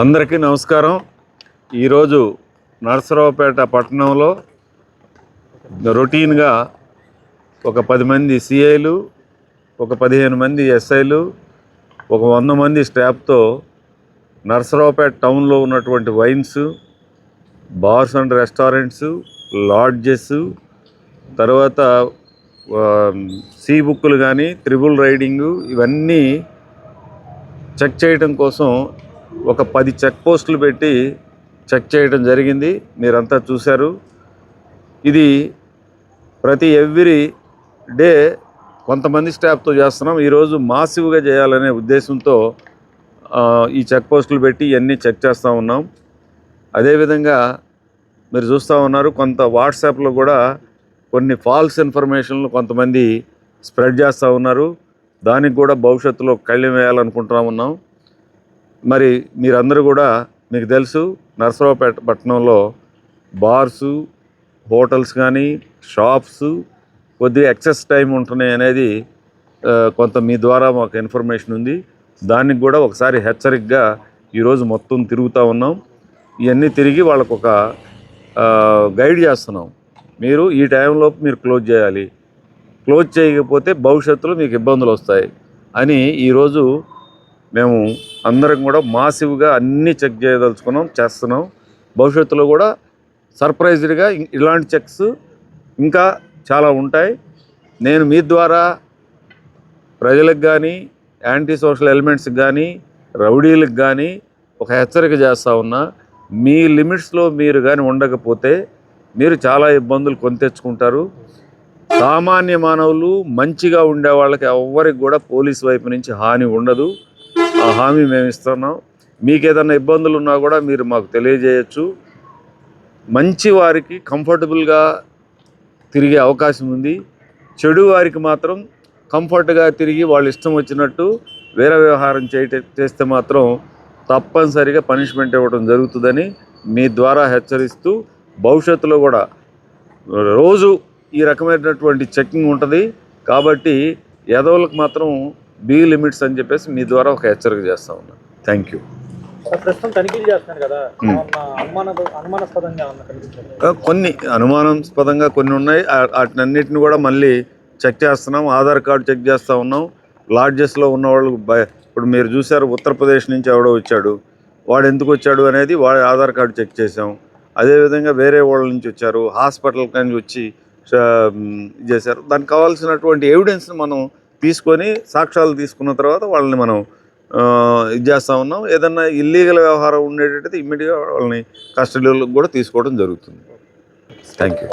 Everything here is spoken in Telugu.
అందరికీ నమస్కారం. ఈరోజు నరసరావుపేట పట్టణంలో రొటీన్గా ఒక పది మంది సిఐలు ఒక పదిహేను మంది ఎస్ఐలు ఒక వంద మంది స్టాఫ్తో నరసరావుపేట టౌన్లో ఉన్నటువంటి wines bars and restaurants lodges తర్వాత సీ బుక్కులు కానీ త్రిబుల్ రైడింగు ఇవన్నీ చెక్ చేయడం కోసం ఒక పది చెక్ పోస్టులు పెట్టి చెక్ చేయడం జరిగింది. మీరంతా చూశారు. ఇది ప్రతి ఎవ్రీ డే కొంతమంది స్టాఫ్తో చేస్తున్నాం. ఈరోజు మాసివ్గా చేయాలనే ఉద్దేశంతో ఈ చెక్ పోస్టులు పెట్టి ఇవన్నీ చెక్ చేస్తూ ఉన్నాం. అదేవిధంగా మీరు చూస్తూ ఉన్నారు కొంత వాట్సాప్లో కూడా కొన్ని ఫాల్స్ ఇన్ఫర్మేషన్లు కొంతమంది స్ప్రెడ్ చేస్తూ ఉన్నారు. దానికి కూడా భవిష్యత్తులో కళ్ళెం వేయాలనుకుంటున్నాం ఉన్నాం. మరి మీరందరూ కూడా మీకు తెలుసు నర్సరావుపేట పట్టణంలో బార్సు హోటల్స్ కానీ షాప్స్ కొద్దిగా ఎక్సెస్ టైం ఉంటున్నాయి అనేది కొంత మీ ద్వారా మాకు ఇన్ఫర్మేషన్ ఉంది. దానికి కూడా ఒకసారి హెచ్చరికగా ఈరోజు మొత్తం తిరుగుతూ ఉన్నాం. ఇవన్నీ తిరిగి వాళ్ళకు ఒక గైడ్ చేస్తున్నాం. మీరు ఈ టైంలో మీరు క్లోజ్ చేయాలి. క్లోజ్ చేయకపోతే భవిష్యత్తులో మీకు ఇబ్బందులు వస్తాయి అని ఈరోజు మేము అందరం కూడా మాసివ్గా అన్నీ చెక్ చేయదలుచుకున్నాం చేస్తున్నాం. భవిష్యత్తులో కూడా సర్ప్రైజ్డ్గా ఇలాంటి చెక్స్ ఇంకా చాలా ఉంటాయి. నేను మీ ద్వారా ప్రజలకు కానీ యాంటీ సోషల్ ఎలిమెంట్స్కి కానీ రౌడీలకు కానీ ఒక హెచ్చరిక చేస్తూ ఉన్నా మీ లిమిట్స్లో మీరు కానీ ఉండకపోతే మీరు చాలా ఇబ్బందులు కొని తెచ్చుకుంటారు. సామాన్య మానవులు మంచిగా ఉండే వాళ్ళకి ఎవ్వరికి కూడా పోలీస్ వైపు నుంచి హాని ఉండదు. ఆ హామీ మేము ఇస్తున్నాం. మీకు ఏదైనా ఇబ్బందులు ఉన్నా కూడా మీరు మాకు తెలియజేయచ్చు. మంచి వారికి కంఫర్టబుల్గా తిరిగే అవకాశం ఉంది. చెడు వారికి మాత్రం కంఫర్ట్గా తిరిగి వాళ్ళ ఇష్టం వచ్చినట్టు వేరే వ్యవహారం చేయట చేస్తే మాత్రం తప్పనిసరిగా పనిష్మెంట్ ఇవ్వడం జరుగుతుందని మీ ద్వారా హెచ్చరిస్తూ భవిష్యత్తులో కూడా రోజు ఈ రకమైనటువంటి చెకింగ్ ఉంటుంది. కాబట్టి ఎదవులకు మాత్రం బీ లిమిట్స్ అని చెప్పేసి మీ ద్వారా ఒక హెచ్చరిక చేస్తా ఉన్నాను థ్యాంక్ యూ సార్, ప్రస్తుతం తనిఖీలు చేస్తున్నారు కదా. Hmm. అనుమానాస్పదంగా కొన్ని అనుమానాస్పదంగా కొన్ని ఉన్నాయి. వాటినన్నిటిని కూడా మళ్ళీ చెక్ చేస్తున్నాం. ఆధార్ కార్డు చెక్ చేస్తూ ఉన్నాం. లాడ్జెస్లో ఉన్న వాళ్ళు ఇప్పుడు మీరు చూశారు ఉత్తరప్రదేశ్ నుంచి ఎవడో వచ్చాడు. వాడు ఎందుకు వచ్చాడు అనేది వాడి ఆధార్ కార్డు చెక్ చేసాం అదేవిధంగా వేరే వాళ్ళ నుంచి వచ్చారు. హాస్పిటల్ నుంచి వచ్చి చేశారు. దానికి కావాల్సినటువంటి ఎవిడెన్స్ని మనం తీసుకొని సాక్ష్యాలు తీసుకున్న తర్వాత వాళ్ళని మనం ఇది చేస్తూ ఉన్నాం. ఏదన్నా ఇల్లీగల్ వ్యవహారం ఉండేటట్టయితే ఇమ్మీడియట్గా వాళ్ళని కస్టడీలో కూడా తీసుకోవడం జరుగుతుంది. Thank you